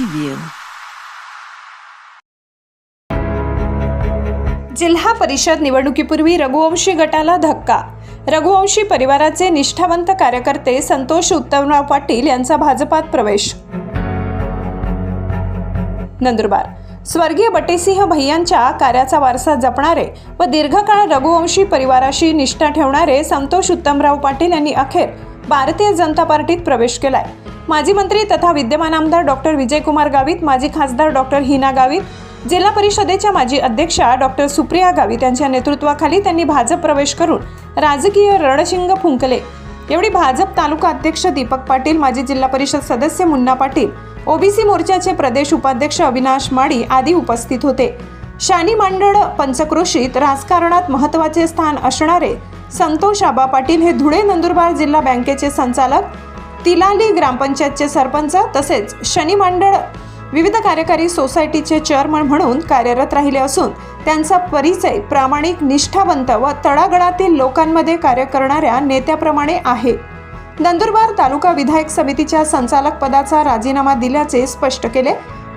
Preview. जिल्हा परिषद निवडणुकीपूर्वी रघुवंशी गटाला धक्का. रघुवंशी परिवाराचे निष्ठावंत कार्यकर्ते संतोष उत्तमराव पाटील यांचा भाजपात प्रवेश. नंदुरबार. स्वर्गीय बटेसिंह भैयांच्या कार्याचा वारसा जपणारे व दीर्घकाळ रघुवंशी परिवाराशी निष्ठा ठेवणारे संतोष उत्तमराव पाटील यांनी अखेर भारतीय जनता पार्टीत प्रवेश केलाय. माजी मंत्री तथा विद्यमान आमदार डॉक्टर विजयकुमार गावित माजी खासदार डॉक्टर हिना गावित जिल्हा परिषदेच्या माजी अध्यक्षा डॉक्टर सुप्रिया गावित यांच्या नेतृत्वाखाली त्यांनी भाजप प्रवेश करून राजकीय रणशिंग फुंकले. एवढी भाजप तालुका अध्यक्ष दीपक पाटील माजी जिल्हा परिषद सदस्य मुन्ना पाटील ओबीसी मोर्चाचे प्रदेश उपाध्यक्ष अविनाश माडी आदी उपस्थित होते. शानी मांडळ पंचक्रोशीत राजकारणात महत्त्वाचे स्थान असणारे संतोष आबा पाटील हे धुळे नंदुरबार जिल्हा बँकेचे संचालक तिलाली ग्रामपंचायतचे सरपंच तसेच शनी मंडळ विविध कार्यकारी सोसायटीचे चेअरमन म्हणून कार्यरत राहिले असून त्यांचा परिचय प्रामाणिक निष्ठावंत व तळागळातील लोकांमध्ये कार्य करणाऱ्या नेत्याप्रमाणे आहे. नंदुरबार तालुका विधायक समितीच्या संचालक पदाचा राजीनामा दिल्याचे स्पष्ट केले.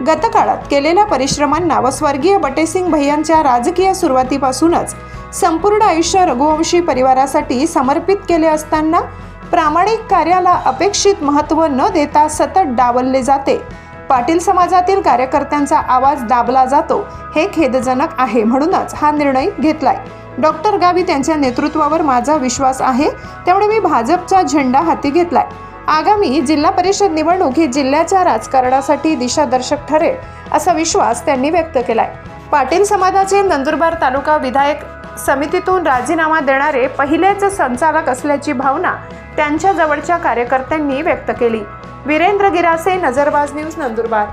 गतकाळात केलेल्या परिश्रमांना व स्वर्गीय बटेसिंग भैयांच्या राजकीय सुरुवातीपासूनच संपूर्ण आयुष्य रघुवंशी परिवारासाठी समर्पित केले असताना प्रामाणिक कार्याला अपेक्षित महत्त्व न देता सतत डावलले जाते. पाटील समाजातील कार्यकर्त्यांचा आवाज दाबला जातो. हे खेदजनक आहे म्हणूनच हा निर्णय घेतलाय. डॉक्टर गावित यांच्या नेतृत्वावर माझा विश्वास आहे. त्यामुळे मी भाजपचा झेंडा हाती घेतलाय. आगामी जिल्हा परिषद निवडणूक ही जिल्ह्याच्या राजकारणासाठी दिशादर्शक ठरेल असा विश्वास त्यांनी व्यक्त केलाय. पाटील समाजाचे नंदुरबार तालुका विधायक समितीतून राजीनामा देणारे पहिलेच संचालक असल्याची भावना त्यांच्या जवळच्या कार्यकर्त्यांनी व्यक्त केली. वीरेंद्र गिरासे नजरबाज न्यूज नंदुरबार.